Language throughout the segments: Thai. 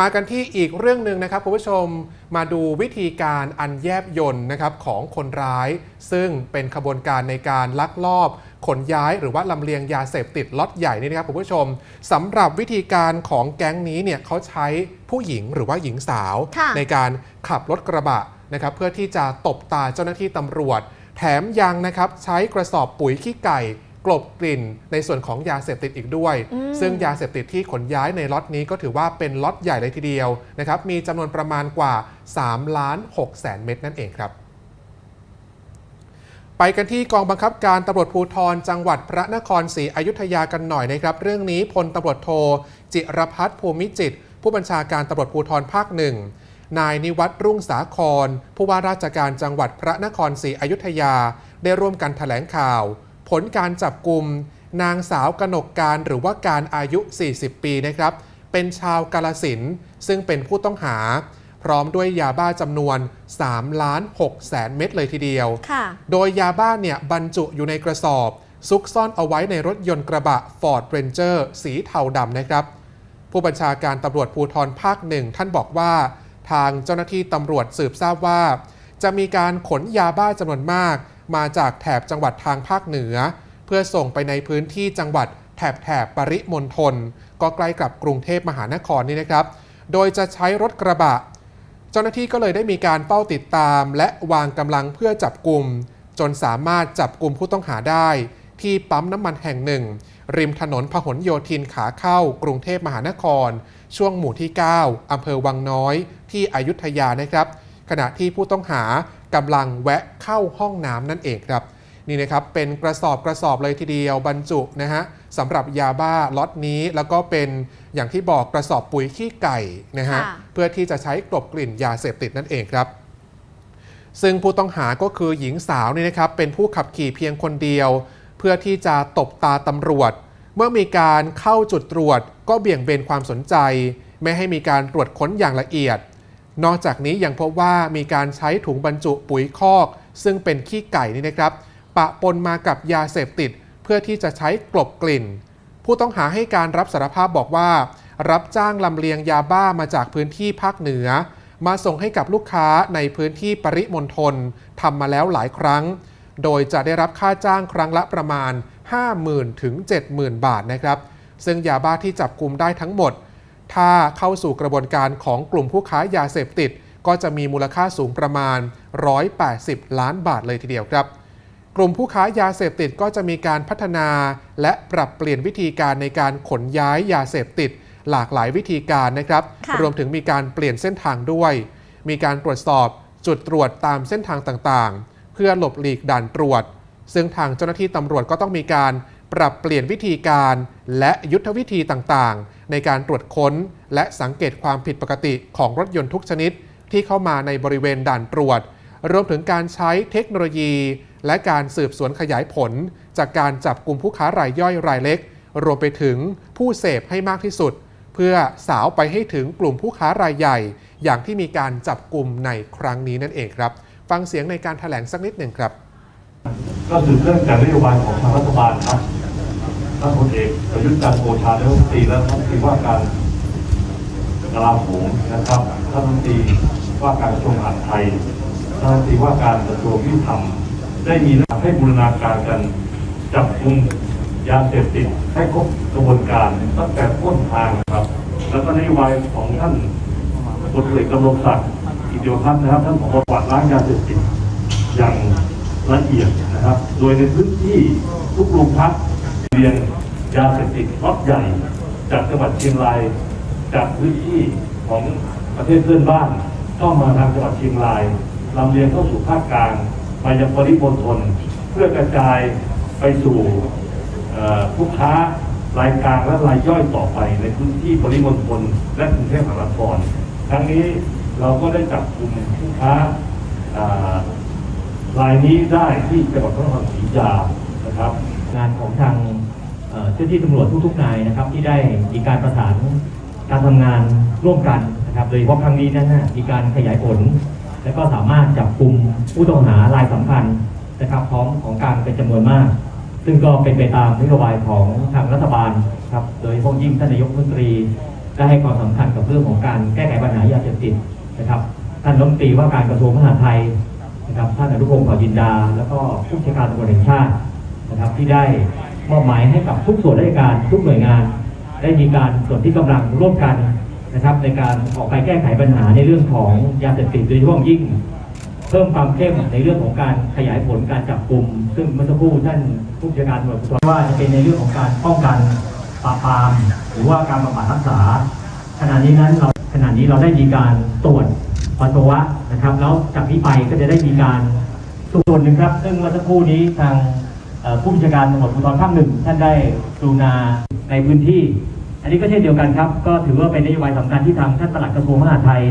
มากันที่อีกเรื่องหนึ่งนะครับคุณผู้ชมมาดูวิธีการอันแยบยนต์นะครับของคนร้าย ซึ่งเป็นขบวนการในการลักลอบ ขนย้ายหรือว่าลำเลียงยาเสพติดล็อตใหญ่นี่นะครับคุณผู้ชมสำหรับวิธีการของแก๊งนี้เนี่ยเขาใช้ผู้หญิงหรือว่าหญิงสาวค่ะในการขับรถกระบะนะครับเพื่อที่จะตบตาเจ้าหน้าที่ตำรวจ แถมยังนะครับใช้กระสอบปุ๋ยขี้ไก่ กลบกลิ่นในส่วนของยาเสพติดอีกด้วยอืมซึ่งยาเสพติดที่ขนย้ายในล็อตนี้ก็ถือว่าเป็นล็อตใหญ่เลยทีเดียวนะครับมีจำนวนประมาณกว่า3ล้าน6แสนเม็ดนั่นเองครับ ไปกันที่กองบังคับการตำรวจภูธรจังหวัดพระนครศรีอยุธยากันหน่อยนะครับ เรื่องนี้พลตำรวจโท จิรพัฒน์ภูมิจิตรผู้บัญชาการตำรวจภูธรภาคหนึ่งนายนิวัตรรุ่งสาคร ผู้ว่าราชการจังหวัดพระนครศรีอยุธยา ได้ร่วมกันแถลงข่าว ผลการจับกลุ่มนางสาวกนกการหรือว่าการอายุ 40 ปีนะครับ เป็นชาวกาลสินธุ์ซึ่งเป็นผู้ต้องหา พร้อมด้วยยาบ้าจำนวน3ล้าน6แสนเม็ดเลยทีเดียวค่ะโดยยาบ้านเนี่ยบรรจุอยู่ในกระสอบ ซุกซ่อนเอาไว้ในรถยนต์กระบะ Ford Ranger สีเทาดำนะครับ ผู้บัญชาการตำรวจภูธรภาคหนึ่งท่านบอกว่า ทางเจ้าหน้าที่ตำรวจสืบทราบว่า จะมีการขนยาบ้าจำนวนมาก มาจากแถบจังหวัดทางภาคเหนือ เพื่อส่งไปในพื้นที่จังหวัดแถบแถบปริมณฑลก็ใกล้กับกรุงเทพมหานครนี่นะครับ โดยจะใช้รถกระบะ เจ้าหน้าที่ก็เลยได้มีการเฝ้าติดตาม และวางกำลังเพื่อจับกลุ่ม จนสามารถจับกลุ่มผู้ต้องหาได้ ที่ปั๊มน้ำมันแห่งหนึ่ง ริมถนนพหลโยธินขาเข้ากรุงเทพมหานคร ช่วงหมู่ที่ 9อำเภอวังน้อย ที่อยุธยานะครับ ขณะที่ผู้ต้องหา กำลังแวะเข้าห้องน้ำนั่นเองครับนี่นะครับเป็นกระสอบกระสอบเลยทีเดียวบรรจุนะฮะสำหรับยาบ้าล็อตนี้แล้วก็เป็นอย่างที่บอกกระสอบปุ๋ยขี้ไก่นะฮะค่ะเพื่อที่จะใช้กลบกลิ่นยาเสพติดนั่นเองครับ ซึ่งผู้ต้องหาก็คือหญิงสาวนี่นะครับเป็นผู้ขับขี่เพียงคนเดียว เพื่อที่จะตบตาตำรวจ เมื่อมีการเข้าจุดตรวจ ก็เบี่ยงเบนความสนใจ ไม่ให้มีการตรวจค้นอย่างละเอียด นอกจากนี้ยังพบว่ามีการใช้ถุงบรรจุปุ๋ยคอก ซึ่งเป็นขี้ไก่นี่นะครับ ปะปนมากับยาเสพติด เพื่อที่จะใช้กลบกลิ่น ผู้ต้องหาให้การรับสารภาพบอกว่า รับจ้างลำเลียงยาบ้ามาจากพื้นที่ภาคเหนือ มาส่งให้กับลูกค้าในพื้นที่ปริมณฑลทำมาแล้วหลายครั้ง โดยจะได้รับค่าจ้างครั้งละประมาณ 50,000ถึง70,000 บาทนะครับ ซึ่งยาบ้าที่จับกลุ่มได้ทั้งหมด ถ้าเข้าสู่กระบวนการของกลุ่มผู้ค้ายาเสพติด ก็จะมีมูลค่าสูงประมาณ 180 ล้านบาทเลยทีเดียวครับ กลุ่มผู้ค้ายาเสพติดก็จะมีการพัฒนา และปรับเปลี่ยนวิธีการในการขนย้ายยาเสพติด หลากหลายวิธีการนะครับค่ะรวมถึงมีการเปลี่ยนเส้นทางด้วย มีการตรวจสอบจุดตรวจตามเส้นทางต่างๆ เพื่อหลบหลีกด่านตรวจ ซึ่งทางเจ้าหน้าที่ตำรวจก็ต้องมีการปรับเปลี่ยนวิธีการและยุทธวิธีต่างๆ ในการตรวจค้น และสังเกตความผิดปกติของรถยนต์ทุกชนิด ที่เข้ามาในบริเวณด่านตรวจ รวมถึงการใช้เทคโนโลยี และการสืบสวนขยายผล จากการจับกลุ่มผู้ค้ารายย่อยรายเล็ก รวมไปถึงผู้เสพให้มากที่สุด เพื่อสาวไปให้ถึงกลุ่มผู้ค้ารายใหญ่ อย่างที่มีการจับกลุ่มในครั้งนี้นั่นเองครับ ฟังเสียงในการแถลงสักนิดหนึ่งครับ ก็สืบเนื่องจากนโยบายของทางรัฐบาลครับ ท่านพลเอกประยุทธ์จันทร์โอชานายกรัฐมนตรีและรัฐมนตรีว่าการกลาโหมนะครับท่านรัฐมนตรีว่าการกระทรวงมหาดไทยท่านรัฐมนตรีว่าการกระทรวงยุติธรรมได้มีนให้บูรณาการกันจับกลุ่มยาเสพติดให้ครบกระบวนการตั้งแต่ต้นทางครับ แล้วก็นโยบายของท่านพลเอกดำรงศักดิ์อิทธิพัฒน์นะครับท่านผบกวาดล้างยาเสพติดอย่างละเอียดนะครับ โดยในพื้นที่ทุกโรงพัก เรียนยาเสพติดล็อตใหญ่ จากจังหวัดเชียงราย จากพื้นที่ของประเทศเพื่อนบ้านเข้ามาทางจังหวัดเชียงรายลำเลียงเข้าสู่ภาคกลางมายังปริมณฑลเพื่อกระจายไปสู่ผู้ค้ารายกลางและรายย่อยต่อไปในพื้นที่ปริมณฑลและกรุงเทพมหานครทั้งนี้เราก็ได้จับกลุ่มผู้ค้าอ่ารายนี้ได้ที่จังหวัดพระนครศรีอยุธยานะครับ งานของทาง เอ่อเจ้าที่ตำรวจทุกๆนายนะครับ ที่ได้มีการประสานการทำงานร่วมกันนะครับ โดยเฉพาะครั้งนี้นั้นนะมีการขยายผล และก็สามารถจับกลุ่มผู้ต้องหารายสำคัญนะครับพร้อมของการเป็นจำนวนมาก ซึ่งก็เป็นไปตามนโยบายของทางรัฐบาลครับโดยพาะยิ่งท่านนายกรัฐมนตรีได้ให้ความสำคัญกับเรื่องของการแก้ไขปัญหายาเสพติดนะครับท่านรัฐมนตรีว่าการกระทรวงมหาดไทยนะครับท่านอนุพงศ์เผ่าจินดา แล้วก็ผู้บัญชาการตำรวจแห่งชาตินะครับที่ได้ มอบหมายให้กับทุกส่วนราชการทุกหน่วยงาน ได้มีการส่วนที่กำลังร่วมกันนะครับ ในการออกไปแก้ไขปัญหาในเรื่องของยาเสพติดโดยเฉพาะอย่างยิ่ง เพิ่มความเข้มในเรื่องของการขยายผลการจับกลุ่มซึ่งเมื่อสักครู่ท่านผู้บัญชการตำรวจว่าจะเป็นในเรื่องของการป้องกันปราบปรามหรือว่าการบำบัดรักษาขณะนี้นั้นเราขณะนี้เราได้มีการตรวจปัสสาวะนะครับ แล้วจากนี้ไปก็จะได้มีการส่วนหนึ่งครับ ซึ่งเมื่อสักครู่นี้ทาง ผู้บัญชาการตำรวจภูธรภาคหนึ่งท่านได้กรุณาในพื้นที่ อันนี้ก็เช่นเดียวกันครับ ก็ถือว่าเป็นนโยบายสำคัญที่ทางท่านปลัดกระทรวงมหาดไทย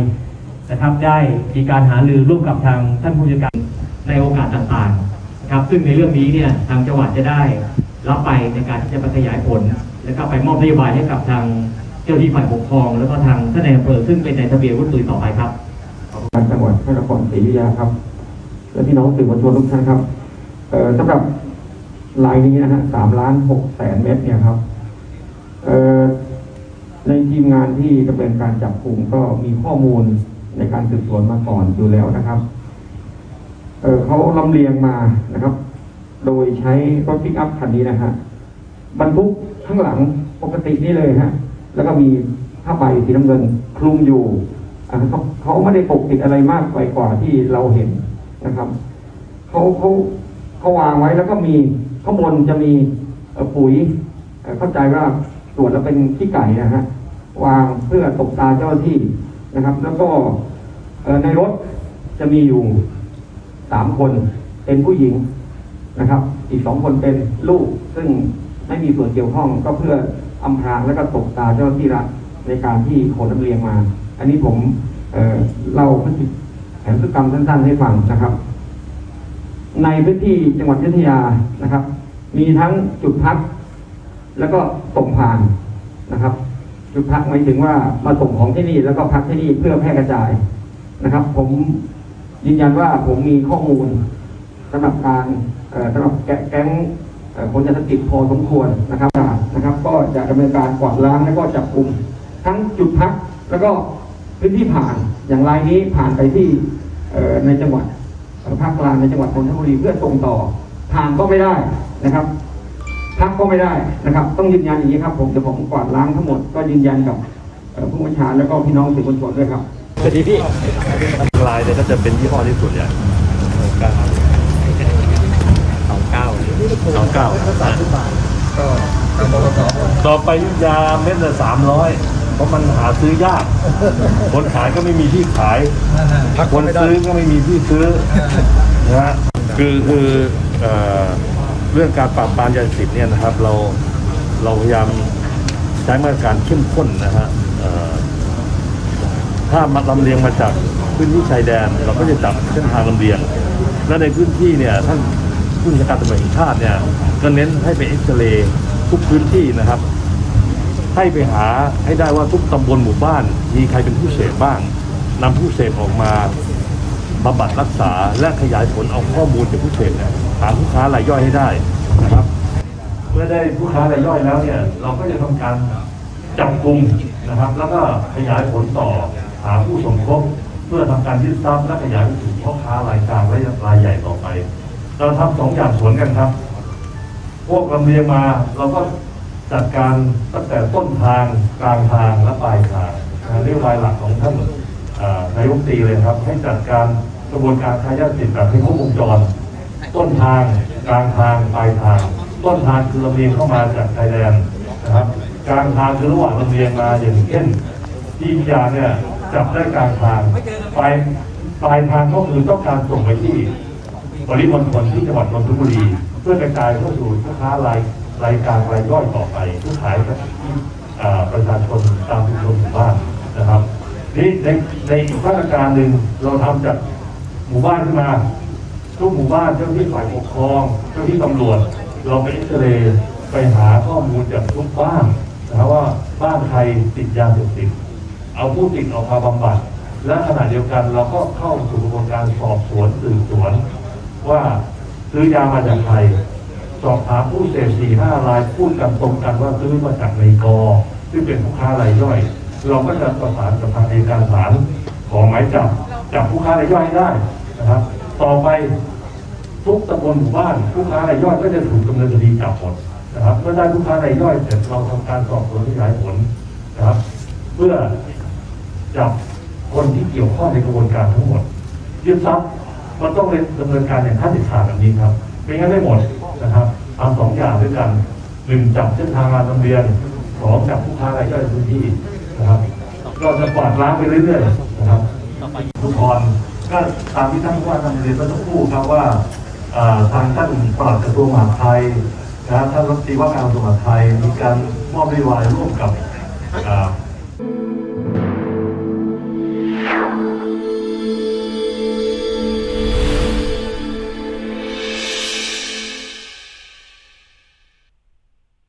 นะครับได้มีการหารือร่วมกับทางท่านผู้จัดการในโอกาสต่างๆนะครับ ซึ่งในเรื่องนี้เนี่ยทางจังหวัดจะได้รับไปในการที่จะไปขยายผล และก็ไปมอบนโยบายให้กับทางเจ้าหน้าที่ฝ่ายปกครอง แล้วก็ทางท่านในายอำเภอซึ่งเป็นในทะเบียนวุฒิต่อไปครับการจังหวัดพระนครศรีอยุธยาครับและพี่น้องสื่อมวลชนทุกท่านครับเอ่อสำหรับ รายนี้นะฮะสามล้านหกแสนเม็ดเนี่ยครับเอ่อในทีมงานที่ดำเนินการจับกลุ่มก็มีข้อมูลในการสืบสวนมาก่อนอยู่แล้วนะครับเออเขาลำเลียงมานะครับ โดยใช้รถปิกอัพคันนี้นะฮะบรรทุกข้างหลังปกตินี่เลยฮะ แล้วก็มีผ้าใบสีน้ำเงินคลุมอยู่เขาเขาไม่ได้ปกปิดอะไรมากไปกว่าที่เราเห็นนะครับ เขาเขาเขาวางไว้แล้วก็มี ข้างบนจะมีปุ๋ยเข้าใจว่าตรวจแล้วเป็นขี้ไก่นะฮะวางเพื่อตกตาเจ้าหน้าที่นะครับ แล้วก็ในรถจะมีอยู่สามคนเป็นผู้หญิงนะครับ อีกสองคนเป็นลูก ซึ่งไม่มีส่วนเกี่ยวข้องก็เพื่ออำพรางและก็ตกตาเจ้าหน้าที่รัฐในการที่ขนน้ำเลียงมา อันนี้ผมเเล่าพฤติแผนพฤติกรรมสั้นๆให้ฟังนะครับ ในพื้นที่จังหวัดยุธยานะครับ มีทั้งจุดพัก แล้วก็ส่งผ่านนะครับ จุดพักหมายถึงว่ามาส่งของที่นี่แล้วก็พักที่นี่เพื่อแพร่กระจายนะครับ ผมยืนยันว่าผมมีข้อมูลสำหรับการสำหรับแก๊งคนยาเสพติดพอสมควรนะครับนะครับ ก็จะดำเนินการกวาดล้างและก็จับกลุ่มทั้งจุดพักแล้วก็พื้นที่ผ่านอย่างรายนี้ผ่านไปที่ในจังหวัด ภาคกลางในจังหวัดนนทบุรีเพื่อส่งต่อผ่านก็ไม่ได้นะครับพักก็ไม่ได้นะครับ ต้องยืนยันอย่างนี้ครับ ผมเดี๋ยวผมกวาดล้างทั้งหมดก็ยืนยันกับเอ่อผู้บัญชาแล้วก็พี่น้องสื่อมวลชนด้วยครับลายเนี่ยก็จะเป็นยี่ห้อที่สุดอย่างสองเก้าสองเก้าต่อไปยาเม็ดละสามร้อยเพ ราะมันหาซื้อยาก คนขายก็ไม่มีที่ขาย คนซื้อก็ไม่มีที่ซื้อนะฮะคือคือเอ่อเรื่องการปราบปรามยาเสพติดเนี่ยนะครับ เราเราพยายามใช้มาตรการเข้มข้นนะฮะเอ่อถ้ามาลำเลียงมาจากพื้นที่ชายแดน เราก็จะจับเส้นทางลำเลียง และในพื้นที่เนี่ยท่านผู้บัญชาการตำรวจแห่งชาติเนี่ยก็เน้นให้ไปเอ็กซเรย์ทุกพื้นที่นะครับ ให้ไปหาให้ได้ว่าทุกตำบลหมู่บ้าน มีใครเป็นผู้เสพบ้างนำผู้เสพออกมาบำบัดรักษาและขยายผลเอาข้อมูลจากผู้เสพเนี่ยหาผู้ค้ารายย่อยให้ได้นะครับ เมื่อได้ผู้ค้ารายย่อยแล้วเนี่ยเราก็จะทำการจับกลุ่มนะครับ แล้วก็ขยายผลต่อหาผู้สมคบเพื่อทำการยึดทรัพย์และขยายไปถึงพ่อค้ารายกลางและรายใหญ่ต่อไป เราทำสองอย่างสวนกันครับ พวกลำเลียงมาเราก็ จัดการตั้งแต่ต้นทางกลางทางและปลายทางเรียกรายหลักของท่านนายกรัฐมนตรีเลยครับ ให้จัดการกระบวนการค้ายาเสพติดแบบให้ครบวงจร ต้นทางกลางทางปลายทาง ต้นทางคือลำเลียงเข้ามาจากไทยแลนด์นะครับกลางทางคือระหว่างลำเลียงมาอย่างเช่นที่พิยาเนี่ยจับได้กลางทางปลายปลายทางก็คือต้องการส่งไปที่ปริมณฑลที่จังหวัดนนทบุรี เพื่อกระจายเข้าสู่ค้าราย รายกลางรายย่อยต่อไปเพื่อขายกับประชาชนตามชุมชนหมู่บ้านนะครับนี่ในในอีกมาตรการหนึ่งเราทำจากหมู่บ้านขึ้นมาทุกหมู่บ้านเจ้าที่ฝ่ายปกครอง เจ้าที่ตำรวจ เราไปเอ็กซเรย์ไปหาข้อมูลจากทุกบ้านนะครับว่าบ้านใครติดยาเสพติดเอาผู้ติดออกมาบำบัด และขณะเดียวกันเราก็เข้าสู่กระบวนการสอบสวนสืบสวน ว่าซื้อยามาจากใคร สอบถามผู้เสพสี่ห้ารายพูดกันตรงกันว่าซื้อมาจากในกอซึ่งเป็นผู้ค้ารายย่อย เราก็จะประสานกับทางอัยการศาลขอหมายจับจับผู้ค้ารายย่อยให้ได้นะครับ ต่อไปทุกตำบลหมู่บ้านผู้ค้ารายย่อยก็จะถูกดำเนินคดีจับหมดนะครับเมื่อได้ผู้ค้ารายย่อยเสร็จเราทำการสอบสวนขยายผลนะครับ เพื่อจับคนที่เกี่ยวข้องในกระบวนการทั้งหมดยึดทรัพย์มันต้องเป็นดำเนินการอย่างขั้นเด็ดขาดแบบนี้ครับไม่งั้นไม่หมด นะครับทำสองอย่างด้วยกันหนึ่งจับเส้นทางการเรียนสองจับผู้ค้ารายย่อยพื้นที่นะครับก็จะกวาดล้างไปเรื่อยๆนะครับทุกคนก็ตามที่ท่านผู้ว่าท่านเรียนเมื่อสักครู่ครับว่าทางท่านปลัดกระทรวงมหาดไทยนะครับท่านรัฐมนตรีว่าการกระทรวงมหาดไทยมีการมอบนโยบายร่วมกับ